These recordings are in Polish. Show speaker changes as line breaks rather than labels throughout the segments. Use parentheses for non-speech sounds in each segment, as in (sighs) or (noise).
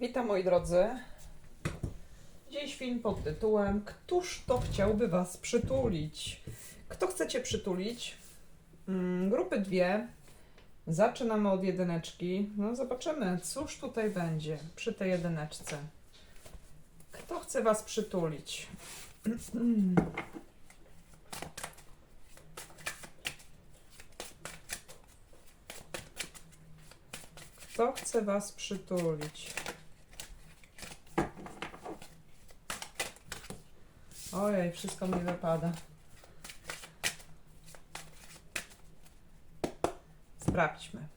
Witam moi drodzy. Dziś film pod tytułem Któż to chciałby Was przytulić? Kto chcecie przytulić? Mm, grupy dwie. Zaczynamy od jedyneczki. No zobaczymy, cóż tutaj będzie przy tej jedyneczce. Kto chce Was przytulić? (clears throat) Kto chce Was przytulić? Ojej, wszystko mi wypada. Sprawdźmy.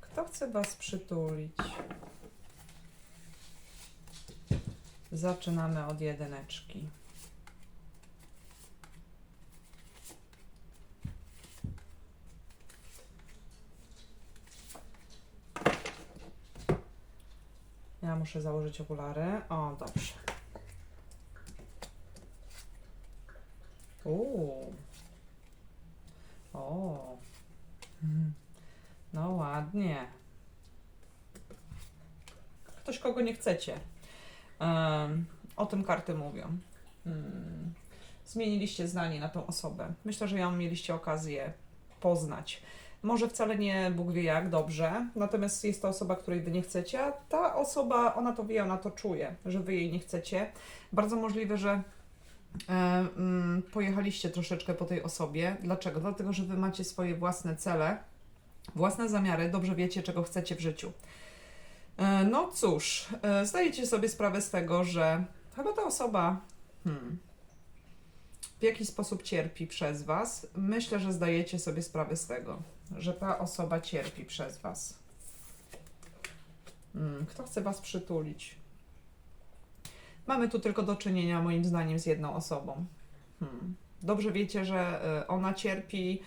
Kto chce Was przytulić? Zaczynamy od jedyneczki. Ja muszę założyć okulary. O, dobrze. Uuu. O. Mhm. No ładnie. Ktoś, kogo nie chcecie. O tym karty mówią. Mm. Zmieniliście zdanie na tą osobę. Myślę, że ją mieliście okazję poznać. Może wcale nie Bóg wie jak dobrze, natomiast jest to osoba, której wy nie chcecie, a ta osoba, ona to wie, ona to czuje, że wy jej nie chcecie. Bardzo możliwe, że mm, pojechaliście troszeczkę po tej osobie. Dlaczego? Dlatego, że wy macie swoje własne cele, własne zamiary, dobrze wiecie, czego chcecie w życiu. E, no cóż, e, zdajecie sobie sprawę z tego, że chyba ta osoba hmm, w jakiś sposób cierpi przez Was. Myślę, że zdajecie sobie sprawę z tego, że ta osoba cierpi przez Was. Hmm, kto chce Was przytulić? Mamy tu tylko do czynienia, moim zdaniem, z jedną osobą. Hmm. Dobrze wiecie, że e, ona cierpi,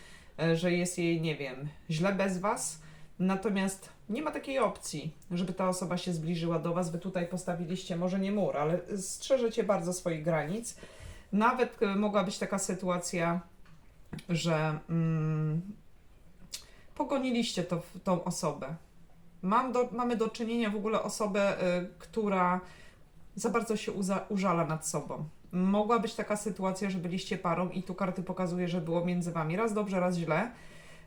że jest jej, nie wiem, źle bez Was, natomiast nie ma takiej opcji, żeby ta osoba się zbliżyła do Was. Wy tutaj postawiliście może nie mur, ale strzeżecie bardzo swoich granic. Nawet e, mogła być taka sytuacja, że mm, pogoniliście to, tą osobę. Mam do, mamy do czynienia w ogóle osobę, y, która za bardzo się uza, użala nad sobą. Mogła być taka sytuacja, że byliście parą i tu karty pokazuje, że było między wami raz dobrze, raz źle.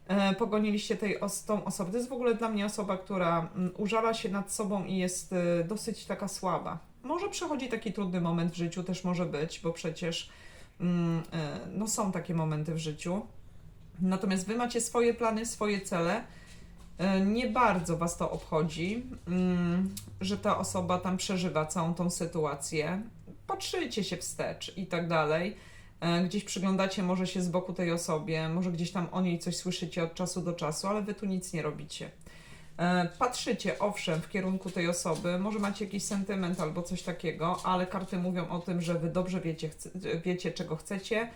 E, pogoniliście tej os, tą osobę. To jest w ogóle dla mnie osoba, która mm, użala się nad sobą i jest y, dosyć taka słaba. Może przechodzi taki trudny moment w życiu, też może być, bo przecież mm, e, no są takie momenty w życiu. Natomiast wy macie swoje plany, swoje cele. E, Nie bardzo was to obchodzi, mm, że ta osoba tam przeżywa całą tą sytuację. Patrzycie się wstecz i tak dalej. E, Gdzieś przyglądacie może się z boku tej osobie, może gdzieś tam o niej coś słyszycie od czasu do czasu, ale wy tu nic nie robicie. E, Patrzycie, owszem, w kierunku tej osoby, może macie jakiś sentyment albo coś takiego, ale karty mówią o tym, że wy dobrze wiecie, wiecie czego chcecie.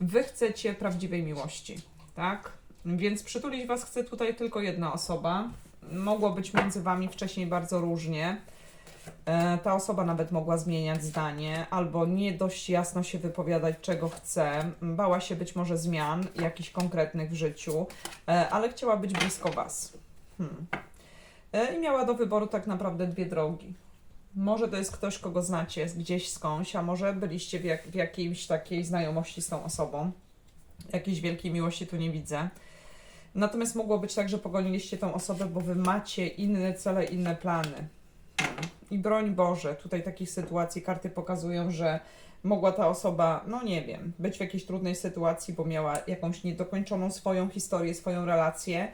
Wy chcecie prawdziwej miłości, tak? Więc przytulić Was chce tutaj tylko jedna osoba. Mogło być między Wami wcześniej bardzo różnie. E, Ta osoba nawet mogła zmieniać zdanie, albo nie dość jasno się wypowiadać, czego chce. Bała się być może zmian jakichś konkretnych w życiu, e, ale chciała być blisko Was. Hmm. E, I miała do wyboru tak naprawdę dwie drogi. Może to jest ktoś, kogo znacie gdzieś skądś, a może byliście w, jak, w jakiejś takiej znajomości z tą osobą. Jakiejś wielkiej miłości tu nie widzę. Natomiast mogło być tak, że pogoniliście tą osobę, bo wy macie inne cele, inne plany. Hmm. I broń Boże, tutaj takich sytuacji karty pokazują, że mogła ta osoba, no nie wiem, być w jakiejś trudnej sytuacji, bo miała jakąś niedokończoną swoją historię, swoją relację.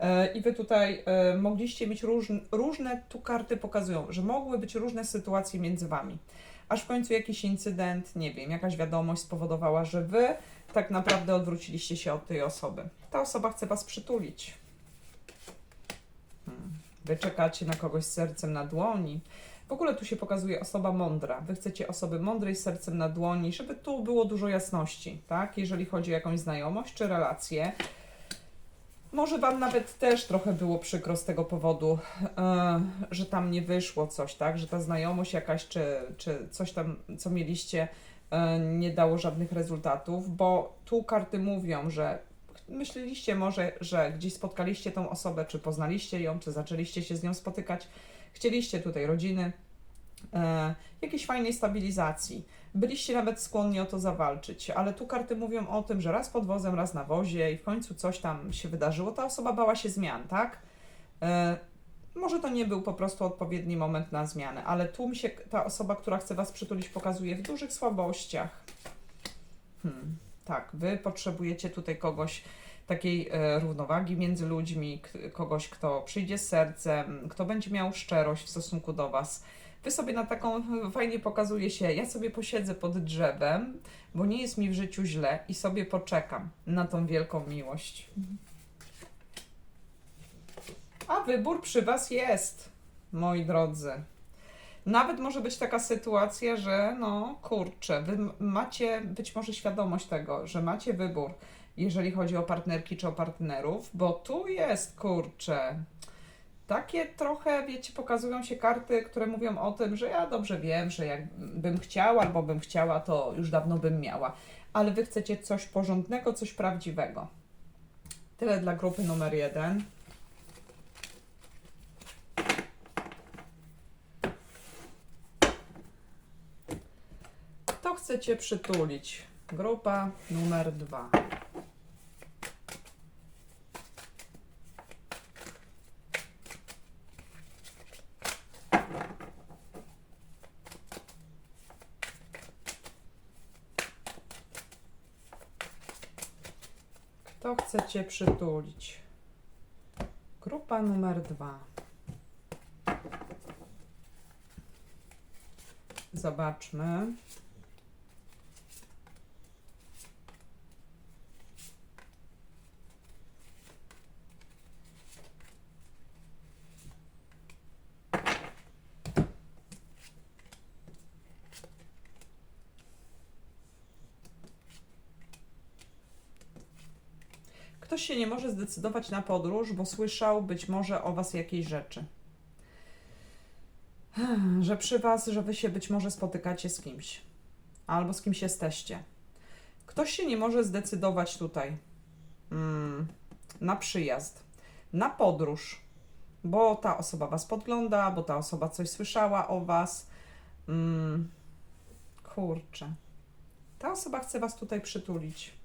E, I wy tutaj e, mogliście mieć różne, różne, tu karty pokazują, że mogły być różne sytuacje między wami. Aż w końcu jakiś incydent, nie wiem, jakaś wiadomość spowodowała, że wy tak naprawdę odwróciliście się od tej osoby. Ta osoba chce was przytulić. Wy czekacie na kogoś z sercem na dłoni. W ogóle tu się pokazuje osoba mądra. Wy chcecie osoby mądrej z sercem na dłoni, żeby tu było dużo jasności, tak? Jeżeli chodzi o jakąś znajomość czy relację. Może Wam nawet też trochę było przykro z tego powodu, e, że tam nie wyszło coś, tak? Że ta znajomość jakaś, czy, czy coś tam, co mieliście, e, nie dało żadnych rezultatów, bo tu karty mówią, że myśleliście może, że gdzieś spotkaliście tą osobę, czy poznaliście ją, czy zaczęliście się z nią spotykać, chcieliście tutaj rodziny, e, jakiejś fajnej stabilizacji. Byliście nawet skłonni o to zawalczyć, ale tu karty mówią o tym, że raz pod wozem, raz na wozie i w końcu coś tam się wydarzyło. Ta osoba bała się zmian, tak? E, może to nie był po prostu odpowiedni moment na zmianę, ale tu mi się ta osoba, która chce Was przytulić, pokazuje w dużych słabościach. Hmm, tak, Wy potrzebujecie tutaj kogoś, takiej e, równowagi między ludźmi, kogoś, kto przyjdzie z sercem, kto będzie miał szczerość w stosunku do Was. Wy sobie na taką fajnie pokazuje się, ja sobie posiedzę pod drzewem, bo nie jest mi w życiu źle i sobie poczekam na tą wielką miłość. A wybór przy Was jest, moi drodzy. Nawet może być taka sytuacja, że no kurczę, wy macie być może świadomość tego, że macie wybór, jeżeli chodzi o partnerki czy o partnerów, bo tu jest kurczę. Takie trochę, wiecie, pokazują się karty, które mówią o tym, że ja dobrze wiem, że jakbym chciała albo bym chciała, to już dawno bym miała. Ale wy chcecie coś porządnego, coś prawdziwego. Tyle dla grupy numer jeden. Kto chcecie przytulić? Grupa numer dwa. Kto chcecie przytulić? Grupa numer dwa. Zobaczmy. Ktoś się nie może zdecydować na podróż, bo słyszał być może o Was jakieś rzeczy. (sighs) Że przy Was, że Wy się być może spotykacie z kimś, albo z kimś jesteście. Ktoś się nie może zdecydować tutaj mm, na przyjazd, na podróż, bo ta osoba Was podgląda, bo ta osoba coś słyszała o Was. Mm, kurczę. Ta osoba chce Was tutaj przytulić.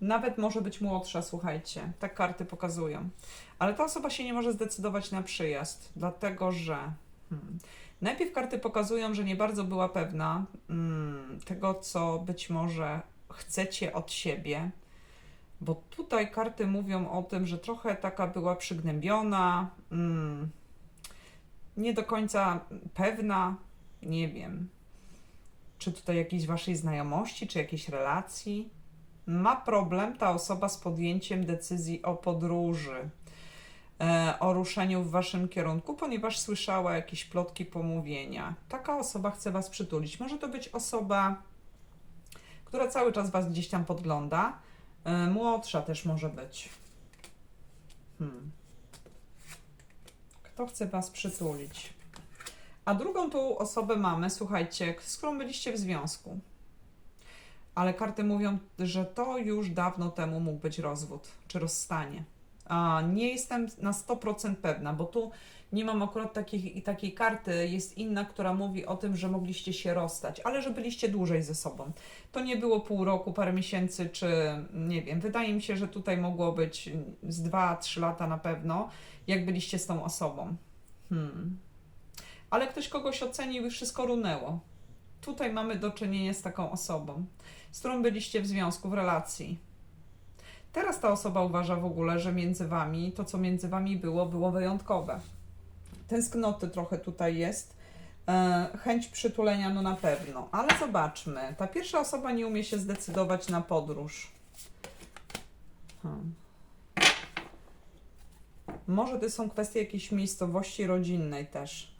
Nawet może być młodsza, słuchajcie. Tak karty pokazują. Ale ta osoba się nie może zdecydować na przyjazd, dlatego że. Hmm, najpierw karty pokazują, że nie bardzo była pewna mm, tego, co być może chcecie od siebie. Bo tutaj karty mówią o tym, że trochę taka była przygnębiona, mm, nie do końca pewna, nie wiem, czy tutaj jakiejś waszej znajomości, czy jakiejś relacji ma problem ta osoba z podjęciem decyzji o podróży, e, o ruszeniu w waszym kierunku, ponieważ słyszała jakieś plotki, pomówienia. Taka osoba chce was przytulić. Może to być osoba, która cały czas was gdzieś tam podgląda. E, młodsza też może być. Hmm. Kto chce was przytulić? A drugą tu osobę mamy, słuchajcie, z którą byliście w związku ale karty mówią, że to już dawno temu mógł być rozwód czy rozstanie. A nie jestem na 100% pewna, bo tu nie mam akurat takiej, takiej karty. Jest inna, która mówi o tym, że mogliście się rozstać, ale że byliście dłużej ze sobą. To nie było pół roku, parę miesięcy, czy nie wiem. Wydaje mi się, że tutaj mogło być z 2-3 lata na pewno, jak byliście z tą osobą. Hmm. Ale ktoś kogoś ocenił i wszystko runęło. Tutaj mamy do czynienia z taką osobą z którą byliście w związku, w relacji. Teraz ta osoba uważa w ogóle, że między wami, to co między wami było, było wyjątkowe. Tęsknoty trochę tutaj jest. E, chęć przytulenia, no na pewno. Ale zobaczmy. Ta pierwsza osoba nie umie się zdecydować na podróż. Hmm. Może to są kwestie jakiejś miejscowości rodzinnej też.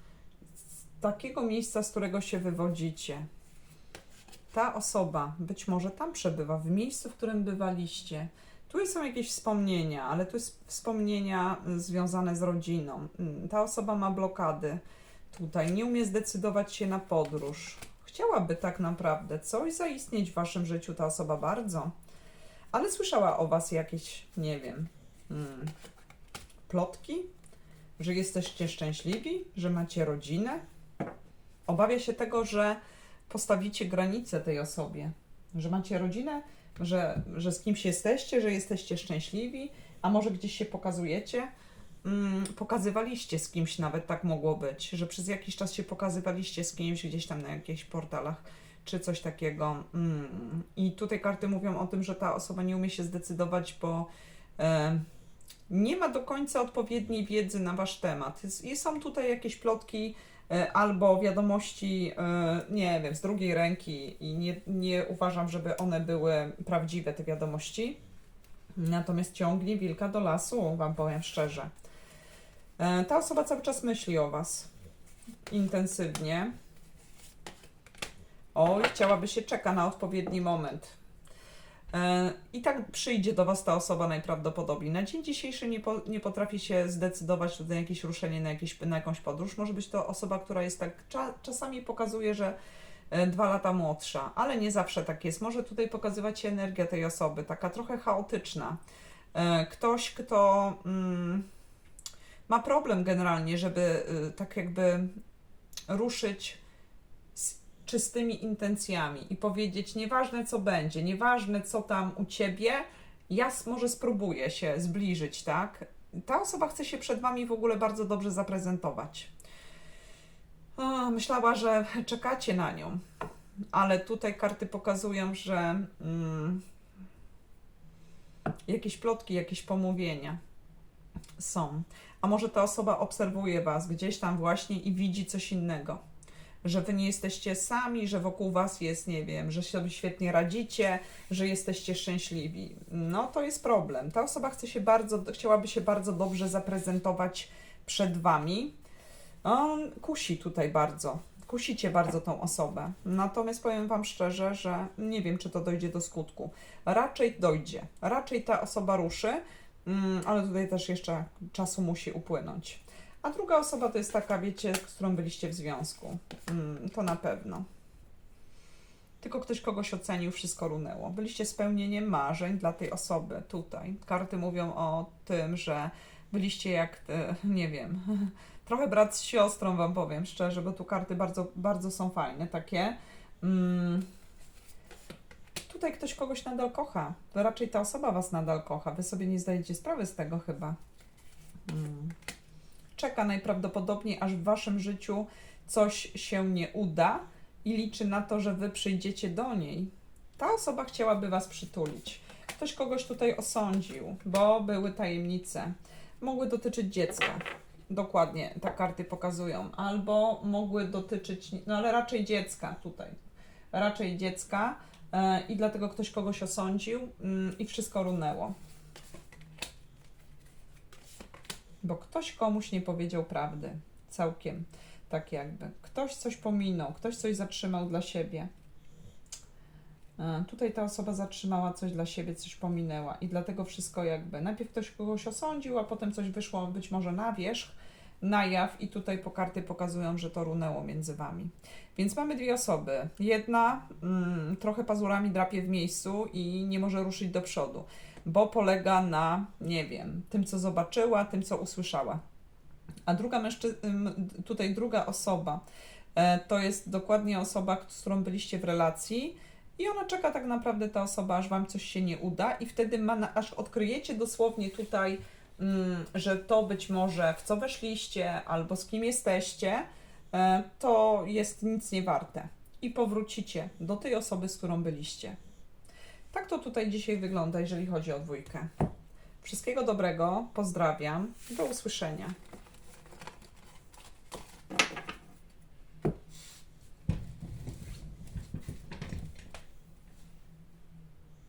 Takiego miejsca, z którego się wywodzicie ta osoba być może tam przebywa, w miejscu, w którym bywaliście. Tu są jakieś wspomnienia, ale tu jest wspomnienia związane z rodziną. Mm, Ta osoba ma blokady tutaj, nie umie zdecydować się na podróż. Chciałaby tak naprawdę coś zaistnieć w waszym życiu, ta osoba bardzo, ale słyszała o Was jakieś, nie wiem, mm, plotki, że jesteście szczęśliwi, że macie rodzinę. Obawia się tego, że postawicie granicę tej osobie, że macie rodzinę, że, że z kimś jesteście, że jesteście szczęśliwi, a może gdzieś się pokazujecie. Mm, pokazywaliście z kimś, nawet tak mogło być, że przez jakiś czas się pokazywaliście z kimś gdzieś tam na jakichś portalach czy coś takiego. Mm. I tutaj karty mówią o tym, że ta osoba nie umie się zdecydować, bo e, nie ma do końca odpowiedniej wiedzy na wasz temat. I są tutaj jakieś plotki albo wiadomości, e, nie wiem, z drugiej ręki i nie, nie uważam, żeby one były prawdziwe, te wiadomości. Natomiast ciągnie wilka do lasu, wam powiem szczerze. E, Ta osoba cały czas myśli o was intensywnie. Oj, chciałaby się czeka na odpowiedni moment. E, I tak przyjdzie do Was ta osoba najprawdopodobniej. Na dzień dzisiejszy nie, po, nie potrafi się zdecydować na jakieś ruszenie, na, jakieś, na jakąś podróż. Może być to osoba, która jest tak, cza, czasami pokazuje, że e, dwa lata młodsza, ale nie zawsze tak jest. Może tutaj pokazywać się energia tej osoby, taka trochę chaotyczna. E, Ktoś, kto mm, ma problem generalnie, żeby tak jakby ruszyć czystymi intencjami i powiedzieć, nieważne co będzie, nieważne co tam u ciebie, ja może spróbuję się zbliżyć, tak? Ta osoba chce się przed wami w ogóle bardzo dobrze zaprezentować. O, myślała, że czekacie na nią, ale tutaj karty pokazują, że mm, jakieś plotki, jakieś pomówienia są. A może ta osoba obserwuje was gdzieś tam właśnie i widzi coś innego że wy nie jesteście sami, że wokół was jest, nie wiem, że sobie świetnie radzicie, że jesteście szczęśliwi. No to jest problem. Ta osoba chce się bardzo, chciałaby się bardzo dobrze zaprezentować przed wami. On kusi tutaj bardzo. Kusicie bardzo tą osobę. Natomiast powiem wam szczerze, że nie wiem, czy to dojdzie do skutku. Raczej dojdzie. Raczej ta osoba ruszy, mm, ale tutaj też jeszcze czasu musi upłynąć. A druga osoba to jest taka, wiecie, z którą byliście w związku. Mm, to na pewno. Tylko ktoś kogoś ocenił, wszystko runęło. Byliście spełnieniem marzeń dla tej osoby tutaj. Karty mówią o tym, że byliście jak, e, nie wiem, (laughs) trochę brat z siostrą, wam powiem szczerze, bo tu karty bardzo, bardzo są fajne, takie. Mm. Tutaj ktoś kogoś nadal kocha. To raczej ta osoba was nadal kocha. Wy sobie nie zdajecie sprawy z tego chyba. Mm czeka najprawdopodobniej, aż w waszym życiu coś się nie uda i liczy na to, że wy przyjdziecie do niej. Ta osoba chciałaby was przytulić. Ktoś kogoś tutaj osądził, bo były tajemnice. Mogły dotyczyć dziecka. Dokładnie, te karty pokazują. Albo mogły dotyczyć, no ale raczej dziecka tutaj. Raczej dziecka e, i dlatego ktoś kogoś osądził mm, i wszystko runęło. Bo ktoś komuś nie powiedział prawdy. Całkiem tak jakby. Ktoś coś pominął, ktoś coś zatrzymał dla siebie. E, Tutaj ta osoba zatrzymała coś dla siebie, coś pominęła i dlatego wszystko jakby. Najpierw ktoś kogoś osądził, a potem coś wyszło być może na wierzch, na jaw i tutaj po karty pokazują, że to runęło między wami. Więc mamy dwie osoby. Jedna mm, trochę pazurami drapie w miejscu i nie może ruszyć do przodu bo polega na, nie wiem, tym, co zobaczyła, tym, co usłyszała. A druga mężczyzna, tutaj druga osoba, e, to jest dokładnie osoba, z którą byliście w relacji i ona czeka tak naprawdę, ta osoba, aż wam coś się nie uda i wtedy ma, na- aż odkryjecie dosłownie tutaj, mm, że to być może w co weszliście albo z kim jesteście, e, to jest nic nie warte. I powrócicie do tej osoby, z którą byliście. Tak to tutaj dzisiaj wygląda, jeżeli chodzi o dwójkę. Wszystkiego dobrego, pozdrawiam, do usłyszenia.